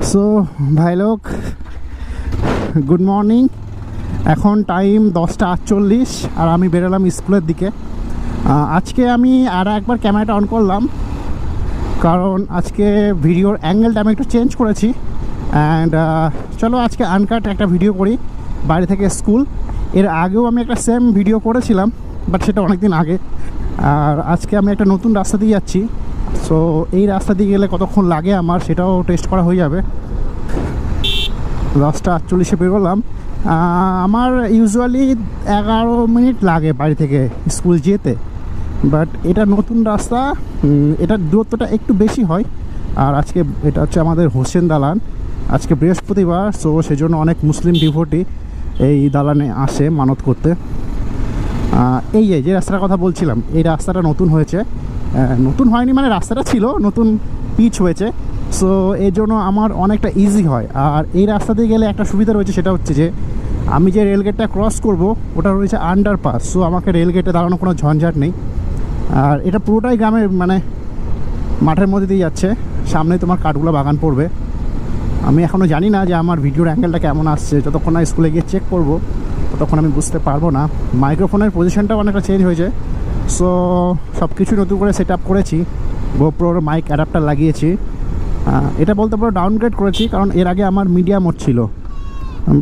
So ভাই লোক good morning এখন টাইম দশটা আটচল্লিশ আর আমি বেরোলাম স্কুলের দিকে। আজকে আমি আর একবার ক্যামেরাটা অন করলাম। কারণ আজকে ভিডিওর অ্যাঙ্গেলটা আমি একটু চেঞ্জ করেছি। অ্যান্ড চলো আজকে আনকাট একটা ভিডিও করি বাইরে থেকে স্কুলের আগেও আমি একটা সেম ভিডিও করেছিলাম বাট সেটা অনেক দিন আগে। আর আজকে আমি একটা নতুন রাস্তা দিয়ে যাচ্ছি। সো এই রাস্তা দিয়ে গেলে কতক্ষণ লাগে আমার সেটাও টেস্ট করা হয়ে যাবে। দশটা আটচল্লিশে বেরোলাম। আমার ইউজুয়ালি এগারো মিনিট লাগে বাড়ি থেকে স্কুল যেতে। বাট এটা নতুন রাস্তা এটার দূরত্বটা একটু বেশি হয়। আর আজকে এটা হচ্ছে আমাদের হোসেন দালান। আজকে বৃহস্পতিবার সো সেজন্য অনেক মুসলিম ডিভোটি এই দালানে আসে মানত করতে। এই যে রাস্তার কথা বলছিলাম, এই রাস্তাটা নতুন হয়েছে। নতুন হয়নি মানে রাস্তাটা ছিল, নতুন পিচ হয়েছে। সো এর জন্য আমার অনেকটা ইজি হয়। আর এই রাস্তা দিয়ে গেলে একটা সুবিধা রয়েছে, সেটা হচ্ছে যে আমি যে রেলগেটটা ক্রস করব, ওটা রয়েছে আন্ডারপাস সো আমাকে রেলগেটে দাঁড়ানো কোনো ঝঞ্ঝাট নেই। আর এটা পুরোটাই গ্রামের মানে মাঠের মধ্যে দিয়ে যাচ্ছে। সামনে তোমার কাঠগুলো বাগান পড়বে। আমি এখনও জানি না যে আমার ভিডিওর অ্যাঙ্গেলটা কেমন আসছে। যতক্ষণ না স্কুলে গিয়ে চেক করব, ততক্ষণ আমি বুঝতে পারব না। মাইক্রোফোনের পজিশনটাও অনেকটা চেঞ্জ হয়েছে। সো সব কিছু নতুন করে সেট আপ করেছি। গোপ্রোর মাইক অ্যাডাপ্টার লাগিয়েছি। এটা বলতে পারো ডাউনগ্রেড করেছি, কারণ এর আগে আমার মিডিয়া মোড ছিল।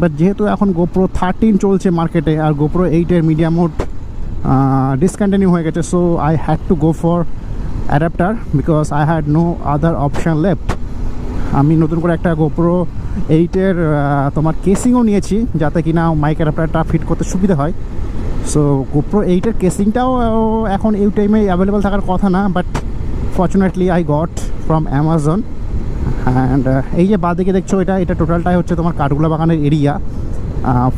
বাট যেহেতু এখন গোপ্রো থার্টিন চলছে মার্কেটে আর গোপ্রো এইটের মিডিয়া মোড ডিসকন্টিনিউ হয়ে গেছে so I had to go for adapter because I had no other option left আমি নতুন করে একটা গোপ্রো এইটের তোমার কেসিংও নিয়েছি, যাতে কিনা মাইক অ্যাডাপ্টারটা ফিট করতে সুবিধা হয়। সো গোপ্রো এইটের কেসিংটাও এখন এই টাইমে অ্যাভেলেবেল থাকার কথা না but fortunately I got from Amazon and এই যে বাদিকে দেখছ এটা এটা টোটালটাই হচ্ছে তোমার কাঠগুলা বাগানের এরিয়া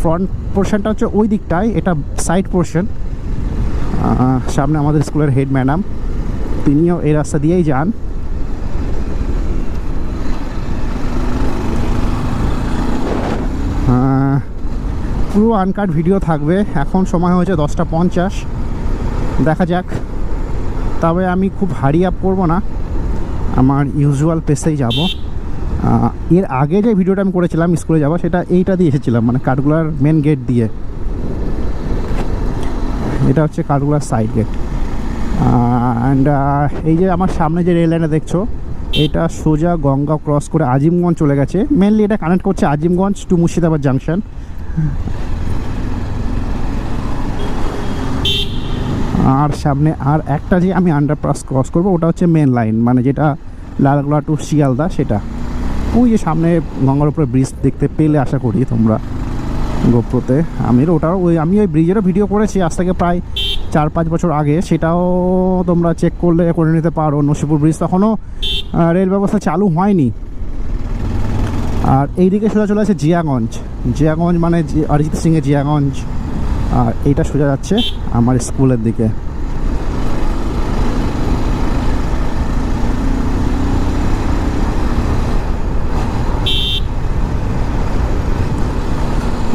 ফ্রন্ট পোর্শনটা হচ্ছে ওই দিকটায় এটা সাইড পোর্শন সামনে আমাদের স্কুলের হেড ম্যাডাম তিনিও এই রাস্তা দিয়েই যান। আহ, পুরো আনকাট ভিডিও থাকবে। এখন সময় হয়েছে দশটা পঞ্চাশ। দেখা যাক। তবে আমি খুব হারি আপ করব না। আমার ইউজুয়াল পেসেই যাব। এর আগে যে ভিডিওটা আমি করেছিলাম স্কুলে যাব, সেটা এইটা দিয়ে এসেছিলাম মানে কাঠগুলার মেন গেট দিয়ে। এটা হচ্ছে কাঠগুলার সাইড গেট অ্যান্ড এই যে আমার সামনে যে রেল লাইনটা দেখছ, এটা সোজা গঙ্গা ক্রস করে আজিমগঞ্জ চলে গেছে। মেনলি এটা কানেক্ট করছে আজিমগঞ্জ টু মুর্শিদাবাদ জাংশন আর সামনে আর একটা যে আমি আন্ডারপাস ক্রস করব, ওটা হচ্ছে মেন লাইন মানে যেটা লালগোলা টু শিয়ালদা, সেটা। ওই যে সামনে গঙ্গার উপরে ব্রিজ দেখতে পেলে আশা করি তোমরা গোপ্রোতে আমি ওটাও ওই, আমি ওই ব্রিজেরও ভিডিও করেছি, আজ থেকে প্রায় চার পাঁচ বছর আগে। সেটাও তোমরা চেক করলে, করে নিতে পারো। নসিপুর ব্রিজ তখনও রেল ব্যবস্থা চালু হয়নি। আর এইদিকে সোজা চলে আছে জিয়াগঞ্জ। জিয়াগঞ্জ মানে অরিজিৎ সিংয়ের জিয়াগঞ্জ। আর এইটা সোজা যাচ্ছে আমার স্কুলের দিকে।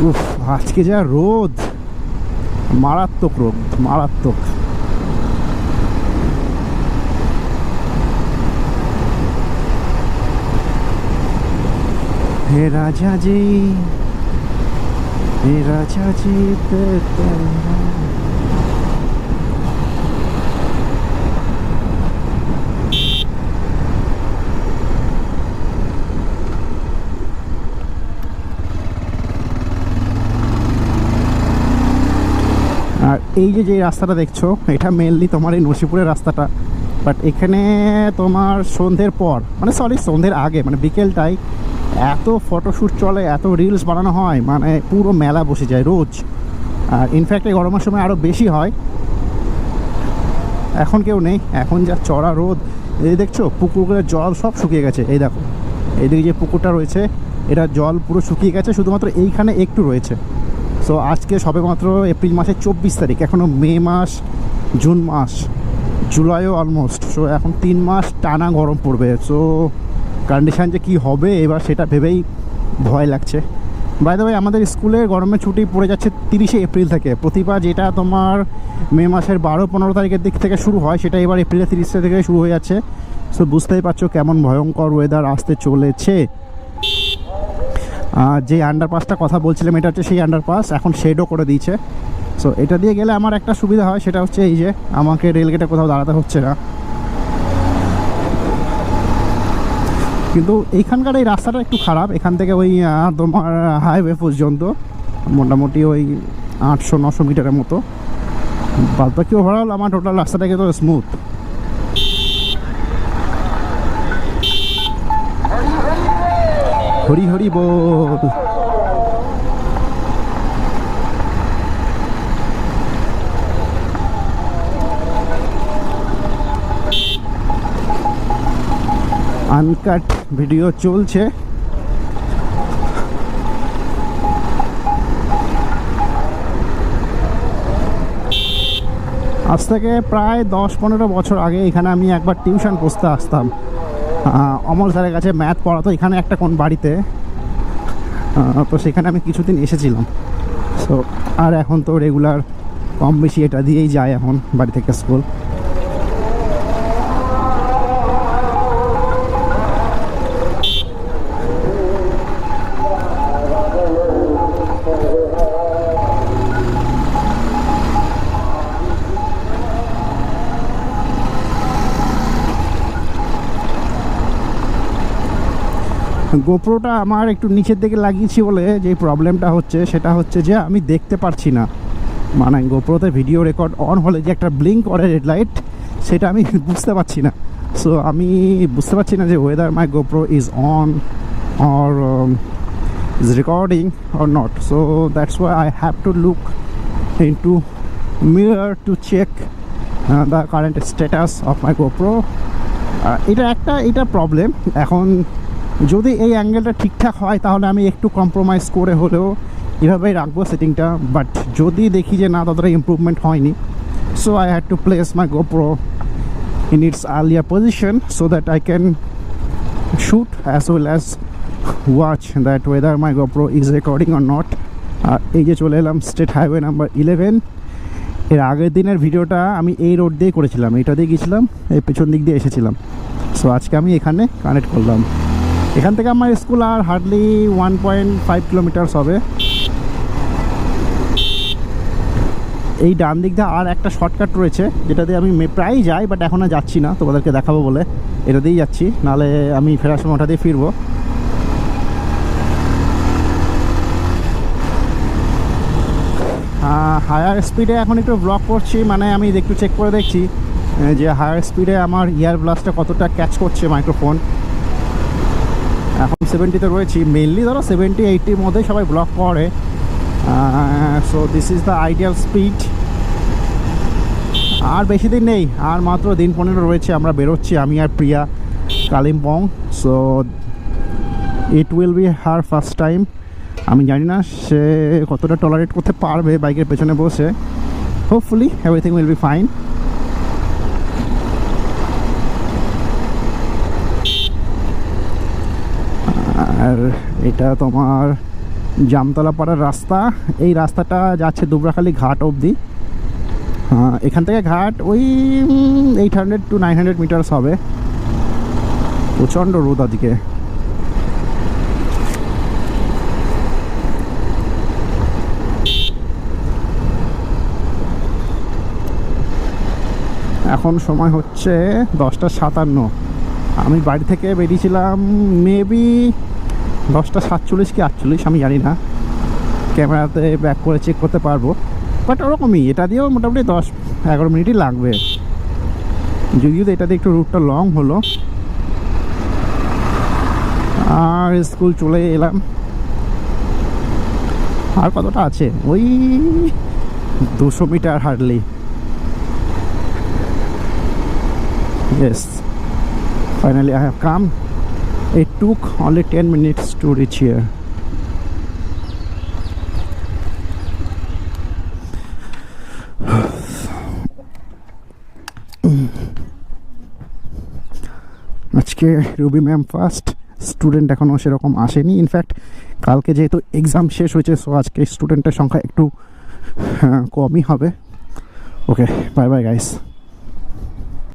উফ, আজকে যা রোদ। মারাত্মক রোদ, মারাত্মক। হে রাজা হে রাজা আর এই যে যে রাস্তাটা দেখছ, এটা মেনলি তোমার এই নসিপুরের রাস্তাটা। বাট এখানে তোমার সন্ধ্যের পর মানে সরি সন্ধ্যের আগে মানে বিকেলটায় এত ফটোশ্যুট চলে, এত রিলস বানানো হয় মানে পুরো মেলা বসে যায় রোজ। আর ইনফ্যাক্ট এই গরমের সময় আরও বেশি হয়। এখন কেউ নেই, এখন যা চড়া রোদ। এই দেখছ পুকুরের জল সব শুকিয়ে গেছে, এই দেখো। এইদিকে যে পুকুরটা রয়েছে, এটা জল পুরো শুকিয়ে গেছে, শুধুমাত্র এইখানে একটু রয়েছে। সো আজকে সবেমাত্র এপ্রিল মাসের চব্বিশ তারিখ এখনও মে মাস, জুন মাস, জুলাইও অলমোস্ট সো এখন তিন মাস টানা গরম পড়বে। সো কন্ডিশান যে কী হবে, এবার সেটা ভেবেই ভয় লাগছে। বাই দ্য আমাদের স্কুলে গরমের ছুটি পড়ে যাচ্ছে তিরিশে এপ্রিল থেকে। প্রতিবার যেটা তোমার মে মাসের বারো, পনেরো তারিখের দিক থেকে শুরু হয়, সেটা এবার এপ্রিলের তিরিশ থেকে শুরু হয়ে যাচ্ছে। সো বুঝতেই পারছ কেমন ভয়ঙ্কর ওয়েদার আসতে চলেছে। যে আন্ডারপাসটা কথা বলছিলাম, এটা হচ্ছে সেই আন্ডারপাস এখন শেডও করে দিয়েছে। সো এটা দিয়ে গেলে আমার একটা সুবিধা হয়, সেটা হচ্ছে এই যে, আমাকে রেলগেটে কোথাও দাঁড়াতে হচ্ছে না। কিন্তু এইখানকার এই রাস্তাটা একটু খারাপ। এখান থেকে ওই তোমার হাইওয়ে পর্যন্ত, মোটামুটি ওই আটশো, নশো মিটারের মতো। বাদ বাকি ওভারঅল আমার টোটাল রাস্তাটাকে তো স্মুথ হরি হরি বল। আনকাট ভিডিও চলছে। আজ থেকে প্রায় দশ পনেরো বছর আগে এখানে আমি একবার টিউশন পড়তে আসতাম। অমল স্যারের কাছে ম্যাথ পড়াতো এখানে একটা কোন বাড়িতে। তো সেখানে আমি কিছুদিন এসেছিলাম। সো আর এখন তো রেগুলার কম বেশি এটা দিয়েই যায় এখন বাড়ি থেকে স্কুল গোপ্রোটা আমার একটু নিচের দিকে লাগিয়েছি বলে যে প্রবলেমটা হচ্ছে সেটা হচ্ছে যে আমি দেখতে পারছি না। মানে গোপ্রোতে ভিডিও রেকর্ড অন হলে যে একটা ব্লিঙ্ক করে রেড লাইট সেটা আমি বুঝতে পারছি না। সো আমি বুঝতে পারছি না যে whether my GoPro is on or recording or not so that's why i have to look into mirror to check uh, the current status of my gopro ah, এটা একটা এটা প্রবলেম এখন যদি এই অ্যাঙ্গেলটা ঠিকঠাক হয়, তাহলে আমি একটু কম্প্রোমাইজ করে হলেও এভাবেই রাখব সেটিংটা বাট যদি দেখি যে না, ততটা ইম্প্রুভমেন্ট হয়নি so I had to place my GoPro in its earlier position so that I can shoot as well as watch that whether my GoPro is recording or not. আর এই যে চলে এলাম স্টেট হাইওয়ে নাম্বার ইলেভেন এর আগের দিনের ভিডিওটা আমি এই রোড দিয়ে করেছিলাম। এটা দিয়ে গেছিলাম এই পেছন দিক দিয়ে এসেছিলাম। সো আজকে আমি এখানে কানেক্ট করলাম। এখান থেকে আমার স্কুল আর hardly one point five kilometres হবে। এই ডান দিক দিয়ে আর একটা শর্টকাট রয়েছে, যেটা দিয়ে আমি প্রায়ই যাই বাট এখন আর যাচ্ছি না, তোমাদেরকে দেখাবো বলে। এটা দিয়েই যাচ্ছি নাহলে আমি ফেরার সময় ওটা দিয়ে ফিরবো। হায়ার স্পিডে এখন একটু ব্লক করছি মানে আমি একটু চেক করে দেখছি যে হায়ার স্পিডে আমার ইয়ার ব্লাস্টটা কতটা ক্যাচ করছে মাইক্রোফোন এখন সেভেন্টিতে রয়েছি। মেনলি ধরো সেভেন্টি এইটির মধ্যে সবাই ব্লক করে। So this is the ideal speed আর বেশি দিন নেই, আর মাত্র দিন পনেরো রয়েছে, আমরা বেরোচ্ছি, আমি আর Priya Kalimpong. So it will be her first time আমি জানি না সে কতটা টলারেট করতে পারবে বাইকের পেছনে বসে। Hopefully everything will be fine আর এটা তোমার জামতলা পাড়ার রাস্তা। এই রাস্তাটা যাচ্ছে দুবরাখালি ঘাট অবধি। এখান থেকে ঘাট ওই eight hundred to nine hundred metres হবে। প্রচণ্ড রোদ আজকে। এখন সময় হচ্ছে দশটা সাতান্ন। আমি বাড়ি থেকে বেরিয়েছিলাম মেবি দশটা সাতচল্লিশ কি আটচল্লিশ, আমি জানি না। ক্যামেরাতে ব্যাক করে চেক করতে পারব। বাট ওরকমই, এটা দিয়েও মোটামুটি দশ এগারো মিনিটই লাগবে। যদিও তো এটা দিয়ে একটু রুটটা লং হলো। আর স্কুল চলে এলাম। আর কতটা আছে? ওই দুশো metre hardly finally i have come it took only 10 minutes to reach here. আজকে রুবি ম্যাম ফার্স্ট স্টুডেন্ট এখনও সেরকম আসেনি। ইনফ্যাক্ট কালকে যেহেতু এক্সাম শেষ হয়েছে সো আজকে স্টুডেন্টের সংখ্যা একটু আহ, কমই হবে। Okay bye bye guys